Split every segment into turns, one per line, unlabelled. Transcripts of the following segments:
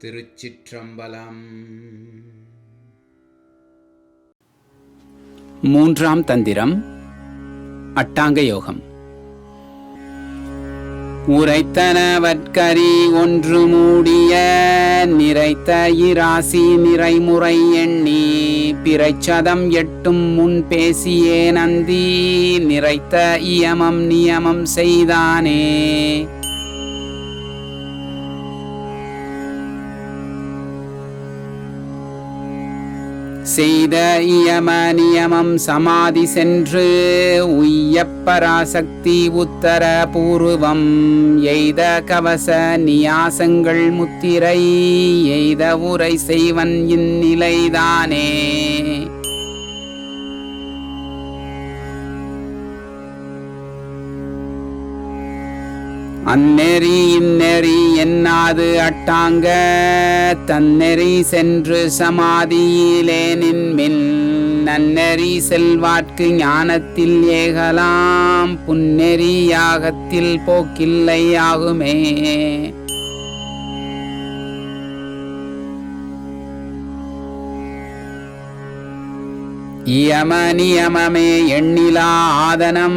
திருச்சிற்றம்பலம்.
மூன்றாம் தந்திரம் அட்டாங்க யோகம். உரைத்தனவற்கரி ஒன்று மூடிய நிறைத்த இராசி நிறைமுறை எண்ணி பிறைச்சதம் எட்டும் முன் பேசியே நந்தி நிறைத்த இயமம் நியமம் செய்தானே. செய்த இயம நியமம் சமாதி சென்று உய்யப்பராசக்தி உத்தர பூர்வம் எய்த கவச நியாசங்கள் முத்திரை எய்த உரை செய்வன் இந்நிலைதானே. அந்நெறி இந்நெறி என்னாது அட்டாங்க? தன்னெறி சென்று சமாதியிலே நின்மின் நன்னெறி செல்வார்க்கு ஞானத்தில் ஏகலாம். புன்னெறி யாகத்தில் போக்கில்லை ஆகுமே. இயம நியமமே எண்ணிலா ஆதனம்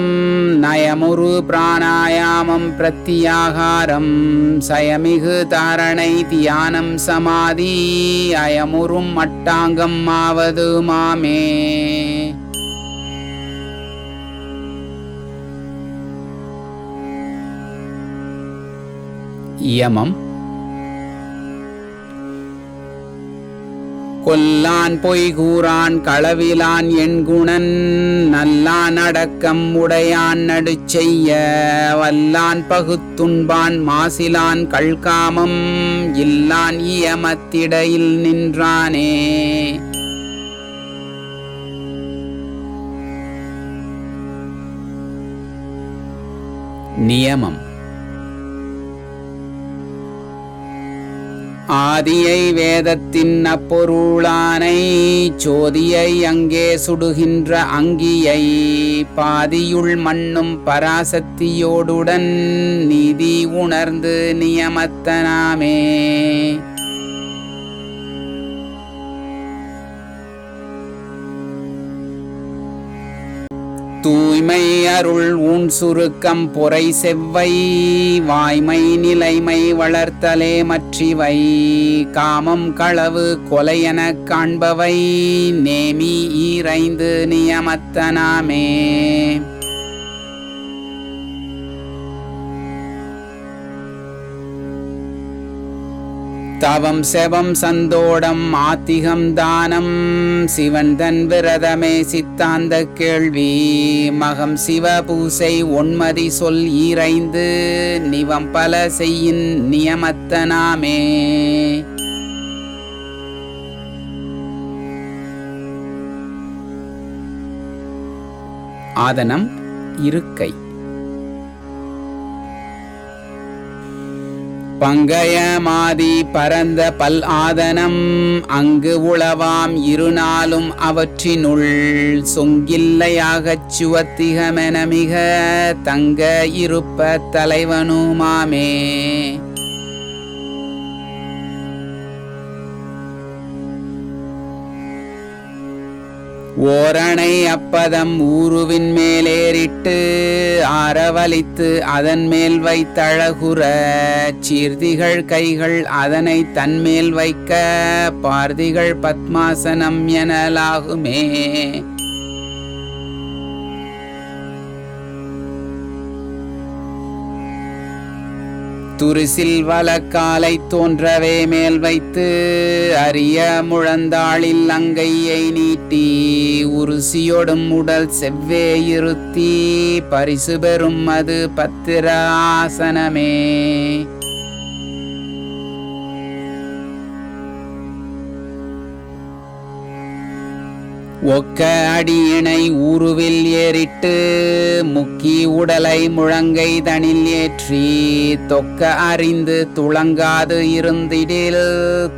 நயமுரு பிராணாயாமம் பிரத்தியாகாரம் சயமிகு தாரணை தியானம் சமாதி அயமுறும் மட்டாங்கம் ஆவது மாமே. இயமம் கொல்லான் பொய் கூறான் களவிலான் எண்குணன் நல்லான் அடக்கம் உடையான் நடுச்செய்ய வல்லான் பகுத்துண்பான் மாசிலான் கள்காமம் இல்லான் இயமத்திடையில் நின்றானே. நியமம். ஆதியை வேதத்தின் அப்பொருளானை சோதியை அங்கே சுடுகின்ற அங்கியை பாதியுள் மண்ணும் பராசக்தியோடுடன் நீதி உணர்ந்து நியமத்தனாமே. தூய்மை அருள் ஊன் சுருக்கம் பொறை செவ்வை வாய்மை நிலைமை வளர்த்தலே மற்றிவை. காமம் களவு கொலையெனக் காண்பவை நேமி ஈரைந்து நியமத்தனாமே. தவம் செவம் சந்தோடம் ஆத்திகம் தானம். சிவன் தன் விரதமே சித்தாந்த கேள்வி. மகம் சிவ பூசை ஒன்மதி சொல் ஈரைந்து. நிவம் பல செய்யின் நியமத்தனாமே ஆதனம் இருக்கை. பங்கயமாதி பரந்த பல் ஆதனம் அங்கு உளவாம் இருநாளும் அவற்றினுள். சொங்கில்லையாகச் சுவத்திகமென மிக தங்க இருப்ப தலைவனுமாமே. ஓரணை அப்பதம் ஊருவின் மேலேறிட்டு ஆரவலித்து அதன் மேல் வைத்தழகுற சீர்திகள் கைகள் அதனை தன்மேல் வைக்க பார்திகள் பத்மாசனம் எனலாகுமே. துரிசில் வலக்காலை தோன்றவே மேல் வைத்து அரிய முழந்தாளில் அங்கையை நீட்டி உருசியொடும் உடல் செவ்வே இருத்தி பரிசு பெறும் அது பத்திர ஆசனமே ஒக்க அடியினை ஊருவில் ஏறிட்டு முக்கி உடலை முழங்கை தனில் ஏற்றி தொக்க அறிந்து துளங்காது இருந்திடில்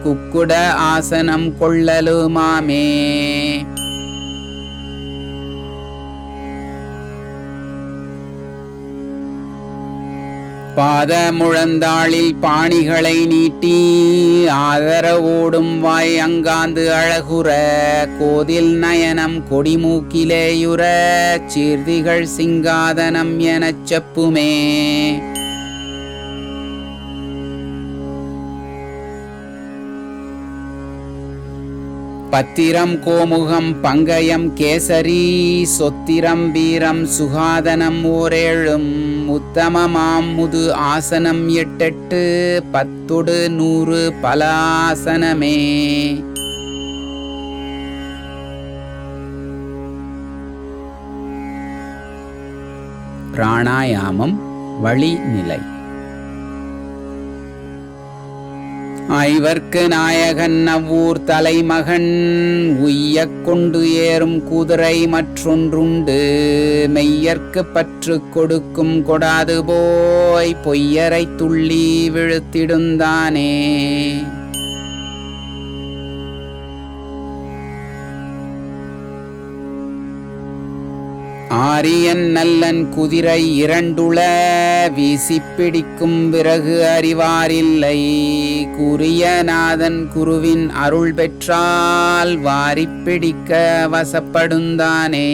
குக்குட ஆசனம் கொள்ளலுமாமே. பாதமுழந்தாளில் பாணிகளை நீட்டி ஆதரவோடும் வாய் அங்காந்து அழகுற கோதில் நயனம் கொடிமூக்கிலேயுற சீர்திகள் சிங்காதனம் எனச் செப்புமே. பத்திரம் கோமுகம் பங்கயம் கேசரி சொத்திரம் வீரம் சுகாதனம் ஓரேழும். உத்தமமாம் முது ஆசனம் எட்டெட்டு பத்துடு நூறு பல ஆசனமே பிராணாயாமம் வழிநிலை. ஐவர்க்கு நாயகன் அவ்வூர் தலைமகன். உய்யக் கொண்டு ஏறும் குதிரை மற்றொன்றுண்டு. மெய்யர்க்கு பற்று கொடுக்கும் கொடாது போய். பொய்யரை துள்ளி விழுத்திடுந்தானே. ஆரியன் நல்லன் குதிரை இரண்டுள வீசிப்பிடிக்கும் பிடிக்கும் அறிவாரில்லை. குறியநாதன் குருவின் அருள் பெற்றால் வாரிப்பிடிக்க வசப்படுந்தானே.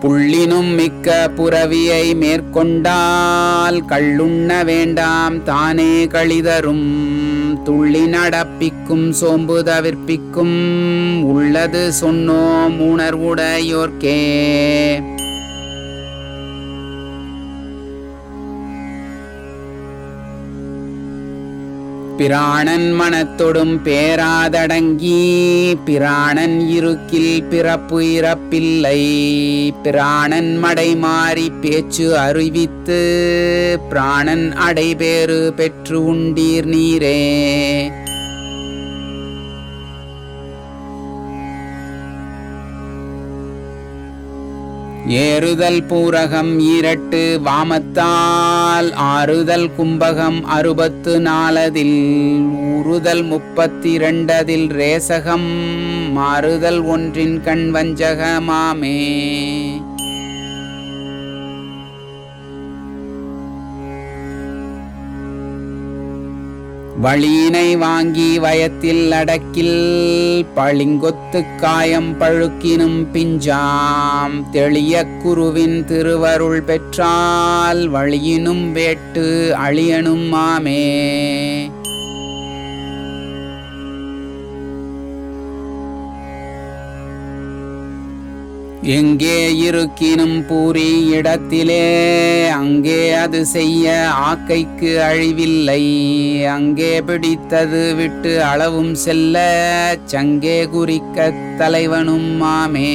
புள்ளினும் மிக்க புறவியை மேற்கொண்டால் கள்ளுண்ண வேண்டாம் தானே கழிதரும். துள்ளி நடப்பிக்கும் சோம்பு தவிர்ப்பிக்கும் உள்ளது சொன்னோம் உணர்வுடையோர்க்கே. பிராணன் மனத்தொடும் பேராதடங்கி பிராணன் இருக்கில் பிறப்பு இறப்பில்லை பிராணன் மடை மாறி பேச்சு அறிவித்து பிராணன் அடைபேறு பெற்று உண்டீர் நீரே. ஏறுதல் பூரகம் ஈரட்டு வாமத்தால் ஆறுதல் கும்பகம் அறுபத்து நாலதில் ஊறுதல் முப்பத்தி இரண்டதில் ரேசகம் மாறுதல் ஒன்றின் கண் வஞ்சகமாமே. வழியினை வாங்கி வயத்தில் அடக்கில் பளிங்கொத்து காயம் பழுக்கினும் பிஞ்சாம். தெளிய குருவின் திருவருள் பெற்றால் வழியினும் வேட்டு அழியனும் மாமே. எங்கே இருக்கினும் பூரி இடத்திலே அங்கே அது செய்ய ஆக்கைக்கு அழிவில்லை. அங்கே பிடித்தது விட்டு அளவும் செல்ல சங்கே குறிக்க தலைவனும் மாமே.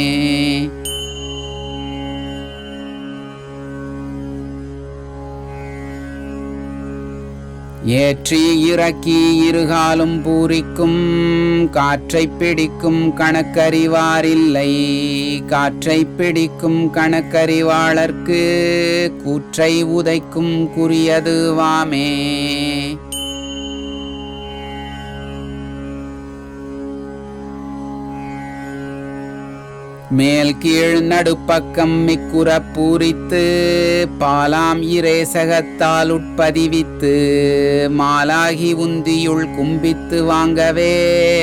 ஏற்றி இறக்கி இருகாலும் பூரிக்கும் காற்றை பிடிக்கும் கணக்கறிவாரில்லை. காற்றை பிடிக்கும் கணக்கறிவாளர்க்கு கூற்றை உதைக்கும் குறியது மேல் கீழ் நடுப்பக்கம் மிக்குற பூரித்து பாலாம் இரேசகத்தால் உட்பதிவித்து மாலாகி உந்தியுள் கும்பித்து வாங்கவே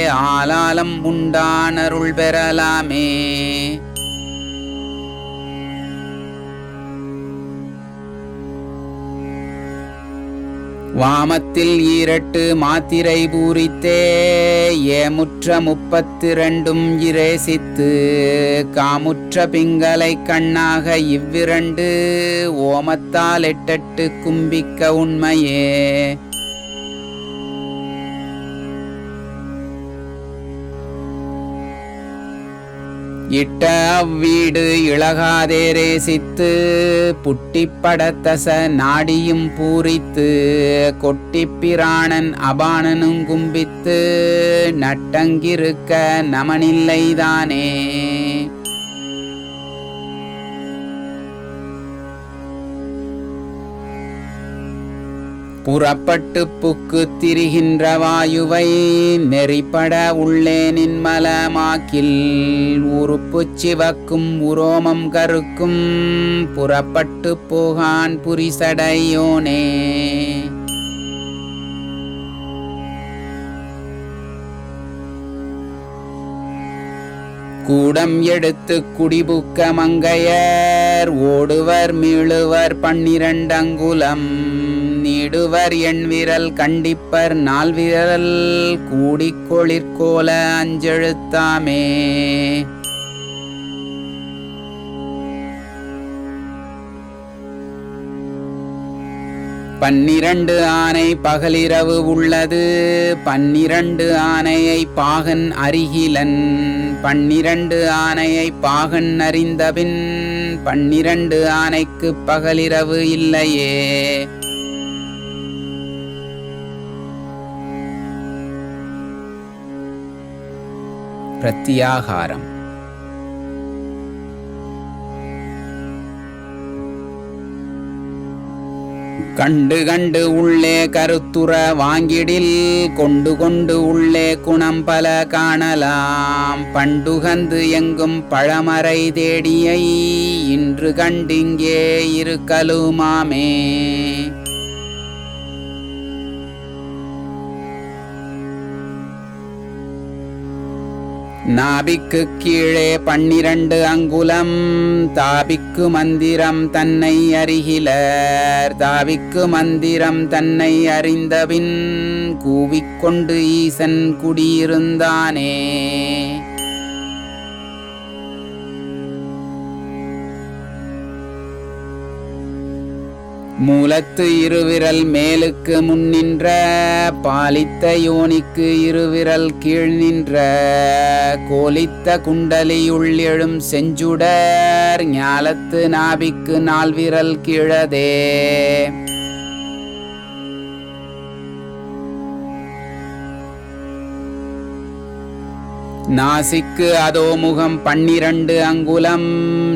ஆலாலம் உண்டானருள் பெறலாமே. வாமத்தில் ஈரட்டு மாத்திரை பூரித்தே ஏமுற்ற முப்பத்திரண்டும் இரேசித்து காமுற்ற பிங்களை கண்ணாக இவ்விரண்டு ஓமத்தால் எட்டெட்டு கும்பிக்க உண்மையே. இட்ட அவ்வீடு இழகாதேரே சித்து புட்டிப்படத்தச நாடியும் பூரித்து கொட்டிப்பிராணன் அபானனும் கும்பித்து நட்டங்கிருக்க நமனில்லைதானே. புறப்பட்டு புக்கு திரிகின்ற வாயுவை நெறிப்பட உள்ளே நின்மலமாக்கில் உறுப்பு சிவக்கும் உரோமம் கருக்கும் புறப்பட்டு போகான் புரிசடையோனே. கூடம் எடுத்து குடிபுக்க மங்கையர் ஓடுவர் மீளுவர் பன்னிரண்டங்குலம். நீடுவர் எண் விரல் கண்டிப்பர் நால் விரல் கூடிக்கொளிர்கோல அஞ்செழுத்தாமே. பன்னிரண்டு ஆனை பகலிரவு உள்ளது பன்னிரண்டு ஆனையை பாகன் அருகிலன் பன்னிரண்டு ஆனையை பாகன் அறிந்தபின் பன்னிரண்டு ஆனைக்கு பகலிரவு இல்லையே. பிரத்தியாகாரம் கண்டு கண்டு உள்ளே கருத்துற வாங்கிடில் கொண்டு கொண்டு உள்ளே குணம் பல காணலாம். பண்டுகந்து எங்கும் பழமறை தேடியை இன்று கண்டிங்கே இருக்கலுமாமே. நாபிக்கு கீழே பன்னிரண்டு அங்குலம். தாபிக்கு மந்திரம் தன்னை அறிகிலர். தாவிக்கு மந்திரம் தன்னை அறிந்தபின் கூவிக்கொண்டு ஈசன் குடியிருந்தானே. மூலத்து இருவிரல் மேலுக்கு முன்னின்ற பாலித்த யோனிக்கு இருவிரல் கீழ் நின்ற கோலித்த குண்டலியுள்ளெழும் செஞ்சுடர் ஞாலத்து நாபிக்கு நால்விரல் கீழதே. நாசிக்கு அதோ முகம் பன்னிரண்டு அங்குலம்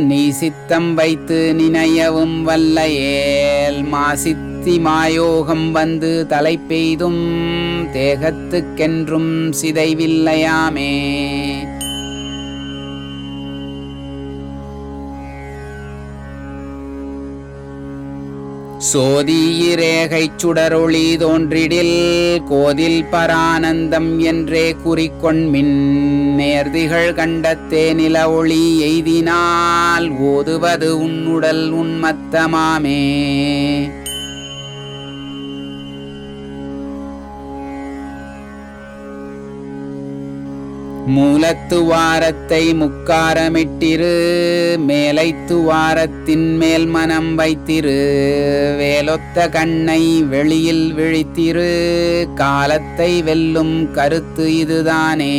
நீ சித்தம் வைத்து நினையவும் வல்ல ஏல் மாசித்தி மாயோகம் வந்து தலை பெய்தும் தேகத்துக்கென்றும் சிதைவில்லையாமே. சோதியிரேகை சுடரொளி தோன்றிடில் கோதில் பரானந்தம் என்றே குறிக்கொண்மின் நேர்திகள் கண்டத்தே நில ஒளி எய்தினால் ஓதுவது உன்னுடல் உன்மத்தமாமே மூலத்துவாரத்தை முக்காரமிட்டிரு மேலைத்துவாரத்தின் மேல் மனம் வைத்திரு வேலொத்த கண்ணை வெளியில் விழித்திரு காலத்தை வெல்லும் கருத்து இதுதானே.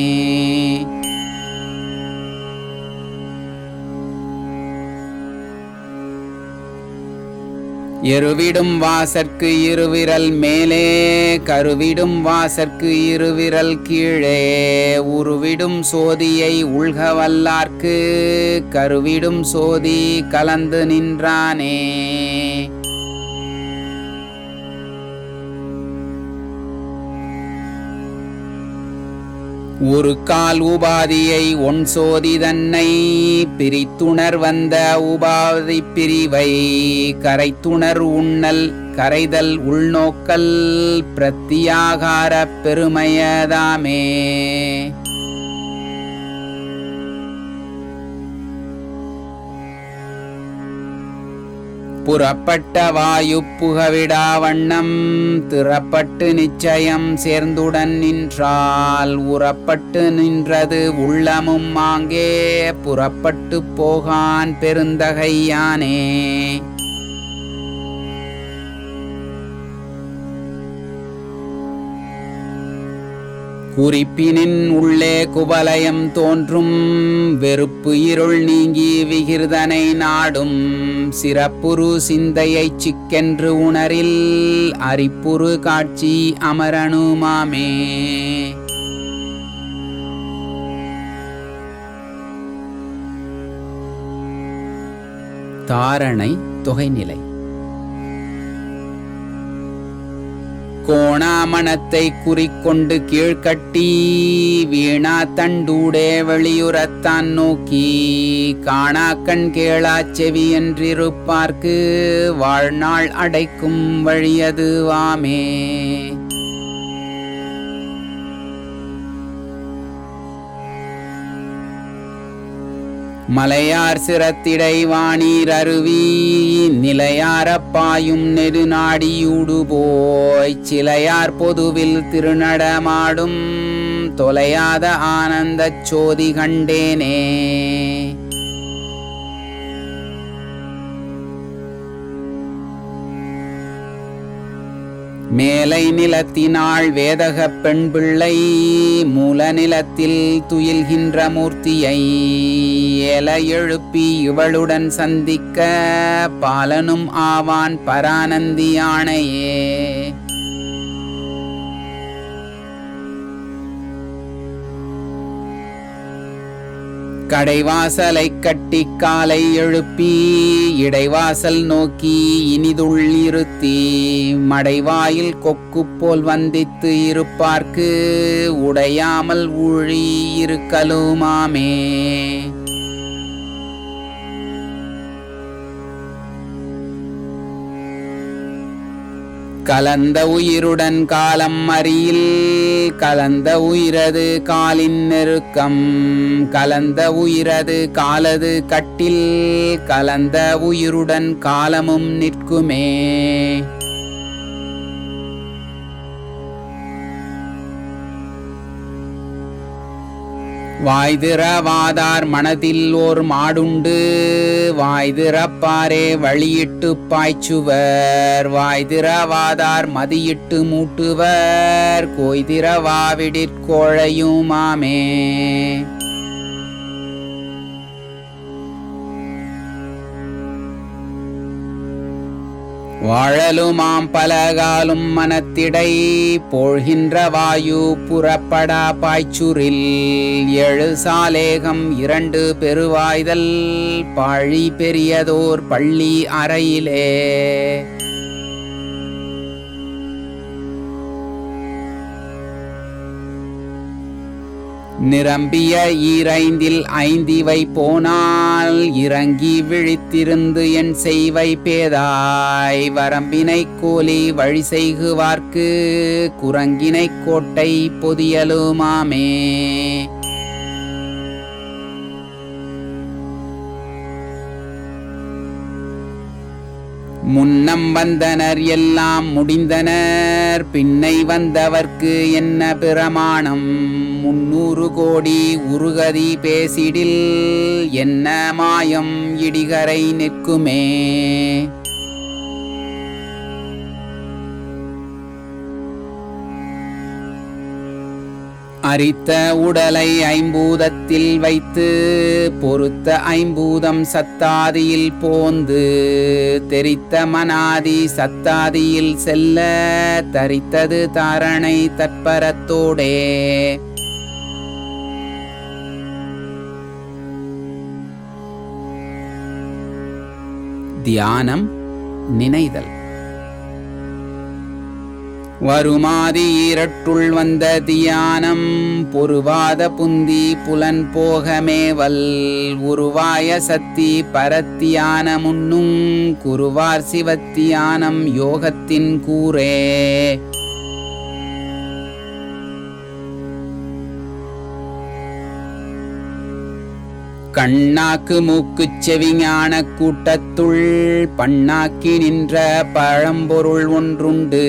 எருவிடும் வாசற்கு இருவிரல் மேலே கருவிடும் வாசற்கு இருவிரல் கீழே. உருவிடும் சோதியை உள்க வல்லார்க்கு கருவிடும் சோதி கலந்து நின்றானே. ஒரு கால் உபாதியை ஒன் சோதி தன்னை பிரித்துணர் வந்த உபாதி பிரிவை கரைத்துணர் உண்ணல் கரைதல் உள்நோக்கல் பிரத்தியாகார பெருமையதாமே. புறப்பட்ட வாயு புகவிடா வண்ணம் திறப்பட்டு நிச்சயம் சேர்ந்துடன் நின்றால் உறப்பட்டு நின்றது உள்ளமும் ஆங்கே புறப்பட்டு போகான் பெருந்தகையானே. குறிப்பினின் உள்ளே குவலயம் தோன்றும் வெறுப்பு இருள் நீங்கி விகிர்தனை நாடும். சிறப்புரு சிந்தையைச் சிக்கென்று உணரில் அரிப்புரு காட்சி அமரணுமாமே தாரணை தொகைநிலை. கோணாமணத்தை குறிக்கொண்டு கீழ்கட்டி வீணா தண்டூடே வெளியுறத்தான் நோக்கி காணாக்கண் கேளா செவி என்றிருப்பார்க்கு வாழ்நாள் அடைக்கும் வழியதுவாமே மலையார் சிரத்திடை வாணீர் அருவி நிலையாரப்பாயும் நெடுநாடியூடு போய் சிலையார் பொதுவில் திருநடமாடும் தொலையாத ஆனந்தச் சோதி கண்டேனே. மேலை நிலத்தினாள் வேதக பெண் பிள்ளை மூல நிலத்தில் துயில்கின்ற மூர்த்தியை ஏல எழுப்பி இவளுடன் சந்திக்க பாலனும் ஆவான் பரானந்தியானையே கடைவாசலை கட்டி காலை எழுப்பி இடைவாசல் நோக்கி இனிதுள்ளிருத்தி மடைவாயில் கொக்கு போல் வந்தித்து இருப்பார்க்கு உடையாமல் ஊழி இருக்கலுமாமே. கலந்த உயிருடன் காலம் அறியில் கலந்த உயிரது காலின் நெருக்கம் கலந்த உயிரது காலது கட்டில் கலந்த உயிருடன் காலமும் நிற்குமே. வாய்திரவாதார் மனதில் ஓர் மாடுண்டு. வாய்திரப்பாரே வழியிட்டு பாய்ச்சுவர். வாய்திரவாதார் மதியிட்டு மூட்டுவர். கோய்திரவாவிடிற்கோழையுமாமே வாழலுமாம் பலகாலும் மனத்திடை போழ்கின்ற வாயு புறப்படா பாய்ச்சுரில். எழு சாலேகம் இரண்டு பெருவாய்தல் பாழி பெரியதோர் பள்ளி அறையிலே. நிரம்பிய ஈரைந்தில் ஐந்திவை போனால் இறங்கி விழித்திருந்து என் செய்வை பேதாய். வரம்பினை கோலி வழி செய்குவார்க்கு குரங்கினை கோட்டை பொதியலுமாமே. முன்னம் வந்தனர் எல்லாம் முடிந்தனர். பின்னை வந்தவர்க்கு என்ன பிரமாணம்? முன்னூறு கோடி உருகதி பேசிடில். என்ன மாயம் இடிகரை நிற்குமே? அரித்த உடலை ஐம்பூதத்தில் வைத்து பொறுத்த ஐம்பூதம் சத்தாதியில் போந்து தெரித்த மனாதி சத்தாதியில் செல்ல தரித்தது தாரணை தற்பரத்தோடே. தியானம் நினைதல். வருமாதி ஈரட்டுள் வந்த தியானம் பொருவாத புந்தி புலன் போகமேவல் உருவாய சத்தி பரத்தியான முன்னும் குருவார் சிவத்தியானம் யோகத்தின் கூரே கண்ணாக்கு மூக்குச் செவிஞான கூட்டத்துள் பண்ணாக்கி நின்ற பழம்பொருள் ஒன்றுண்டு.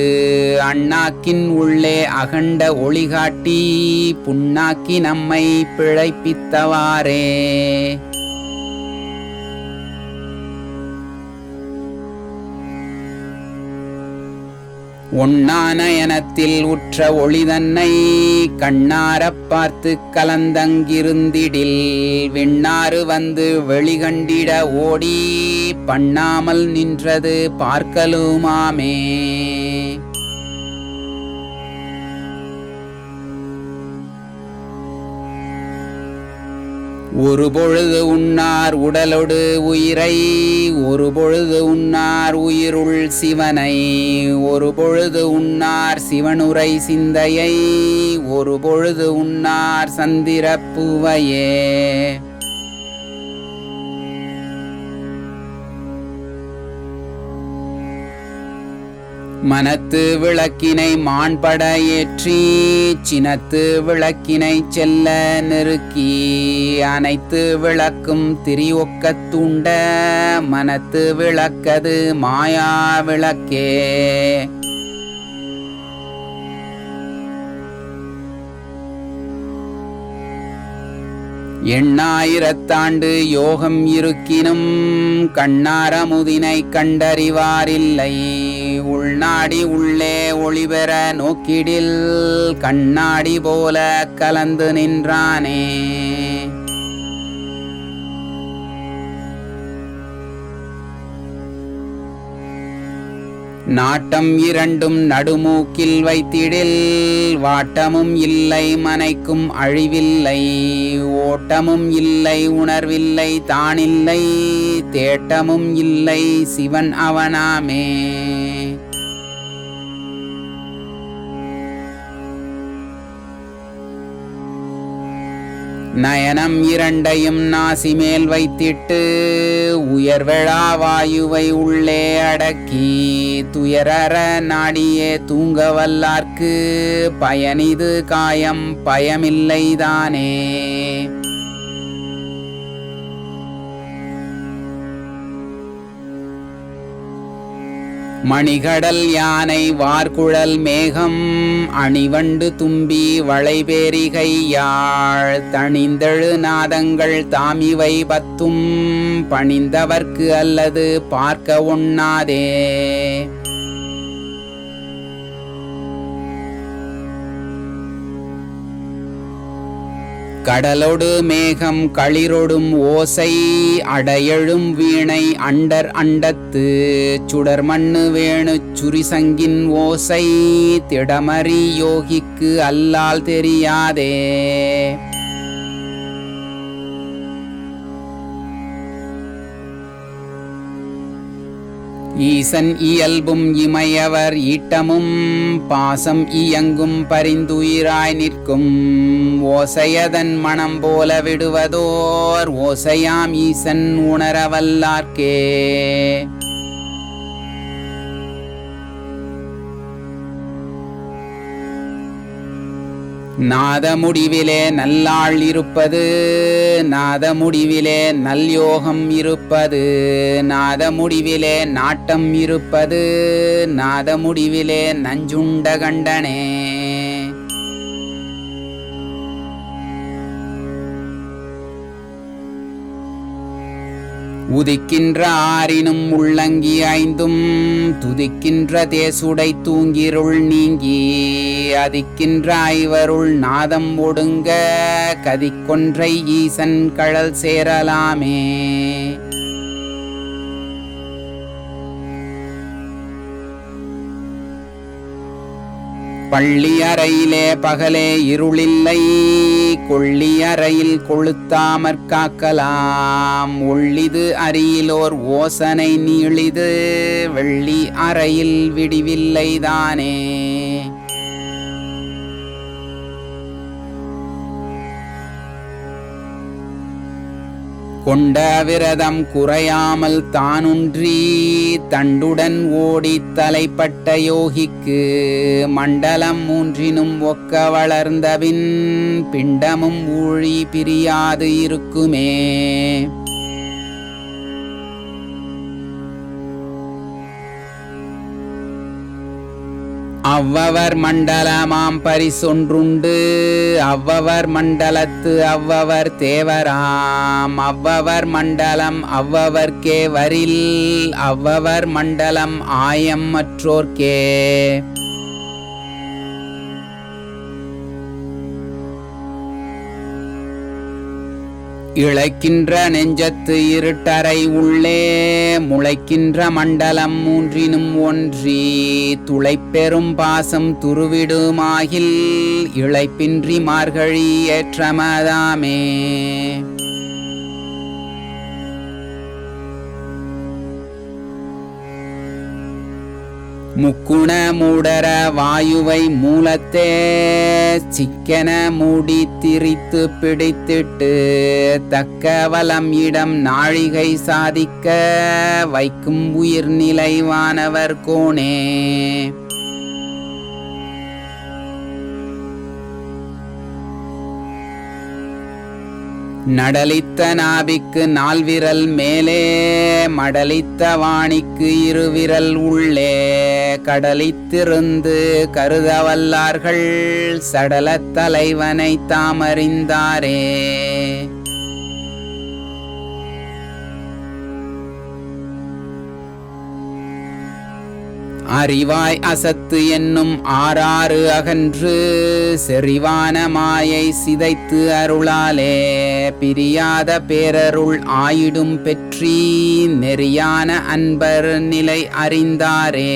அண்ணாக்கின் உள்ளே அகண்ட ஒளிகாட்டி புண்ணாக்கி நம்மை பிழைப்பித்தவாறே. ஒன்னானயனத்தில் உற்ற ஒளிதன்னை கண்ணாரப் பார்த்து கலந்தங்கிருந்திடில் விண்ணாறு வந்து வெளிகண்டிட ஓடி பண்ணாமல் நின்றது பார்க்கலுமாமே. ஒரு பொழுது உண்ணார் உடலொடு உயிரை ஒரு பொழுது உண்ணார் உயிருள் சிவனை ஒரு பொழுது உண்ணார் சிவனுரை சிந்தையை ஒரு பொழுது உண்ணார் சந்திரப்புவையே மனத்து விளக்கினை மாண்பட ஏற்றி சினத்து விளக்கினை செல்ல நெருக்கி அனைத்து விளக்கும் திரிஒக்கத் தூண்ட மனத்து விளக்கது மாயா விளக்கே. எண்ணாயிரத்தாண்டு யோகம் இருக்கினும் கண்ணாரமுதினை கண்டறிவாரில்லை. உள்நாடி உள்ளே ஒளிபெற நோக்கிடில் கண்ணாடி போல கலந்து நின்றானே. நாட்டம் இரண்டும் நடுமூக்கில் வைத்திடில் வாட்டமும் இல்லை மனைக்கும் அழிவில்லை ஓட்டமும் இல்லை உணர்வில்லை தானில்லை தேட்டமும் இல்லை சிவன் அவனாமே. நயனம் இரண்டையும் நாசி மேல் வைத்திட்டு உயர்வெழா வாயுவை உள்ளே அடக்கி துயரற நாடியே தூங்க வல்லார்க்கு பயனிது காயம் பயமில்லைதானே. மணிகடல் யானை வார்குழல் மேகம் அணிவண்டு தும்பி வளைபேரிகை யாழ் தணிந்தெழு நாதங்கள் தாமிவை பத்தும் பணிந்தவர்க்கு அல்லது பார்க்க ஒண்ணாதே. கடலொடு மேகம் களிரொடும் ஓசை அடையெழும் வீணை அண்டர் அண்டத்து சுடர் மண்ணு வேணு சுரிசங்கின் ஓசை திடமறி யோகிக்கு அல்லால் தெரியாதே. ஈசன் இயல்பும் இமையவர் ஈட்டமும் பாசம் இயங்கும் பரிந்துயிராய் நிற்கும். ஓசையதன் மனம் போல விடுவதோர் ஓசையாம் ஈசன் உணரவல்லார்க்கே. நாத முடிவிலே நல்லாள் இருப்பது நாத முடிவிலே நல்யோகம் இருப்பது நாத முடிவிலே நாட்டம் இருப்பது நாத முடிவிலே நஞ்சுண்ட கண்டனே. உதிக்கின்ற ஆறினும் உள்ளங்கி ஐந்தும் துதிக்கின்ற தேசுடை தூங்கிருள் நீங்கி அதிக்கின்ற ஐவருள் நாதம் ஒடுங்க கதிக்கொன்றை ஈசன் கழல் சேரலாமே. பள்ளி அறையிலே பகலே இருளில்லை கொள்ளி அறையில் கொளுத்தாமற் காக்கலாம். உள்ளிது அரியிலோர் ஓசனை நீளிது வெள்ளி அறையில் விடிவில்லைதானே கொண்ட விரதம் குறையாமல் தானுன்றி தண்டுடன் ஓடித் தலைப்பட்ட யோகிக்கு மண்டலம் மூன்றினும் ஒக்க வளர்ந்தவின் பிண்டமும் ஊழி பிரியாது இருக்குமே. அவ்வவர் மண்டலமாம் பரிசொன்றுண்டு அவ்வவர் மண்டலத்து அவ்வவர் தேவராம். அவ்வவர் மண்டலம் அவ்வவர்க்கே வரில் அவ்வவர் மண்டலம் ஆயம் மற்றோர்க்கே இழைக்கின்ற நெஞ்சத்து இருட்டறை உள்ளே முளைக்கின்ற மண்டலம் மூன்றினும் ஒன்றி துளைப்பெரும் பாசம் துருவிடுமாகில் இழைப்பின்றி மார்கழி ஏற்றமதாமே. முக்குண மூடர வாயுவை மூலத்தே சிக்கன மூடி திரித்து பிடித்திட்டு தக்க வலம் இடம் நாழிகை சாதிக்க வைக்கும் உயிர்நிலை வானவர் கோணே நடலித்த நாபிக்கு நால்விரல் மேலே மடலித்த வாணிக்கு இருவிரல் உள்ளே. கடலை திறந்து கருதவல்லார்கள் சடலத் தலைவனை தாமறிந்தாரே. அறிவாய் அசத்து என்னும் ஆறாறு அகன்று செறிவான மாயை சிதைத்து அருளாலே பிரியாத பேரருள் ஆயிடும் பெற்றி நெறியான அன்பர் நிலை அறிந்தாரே.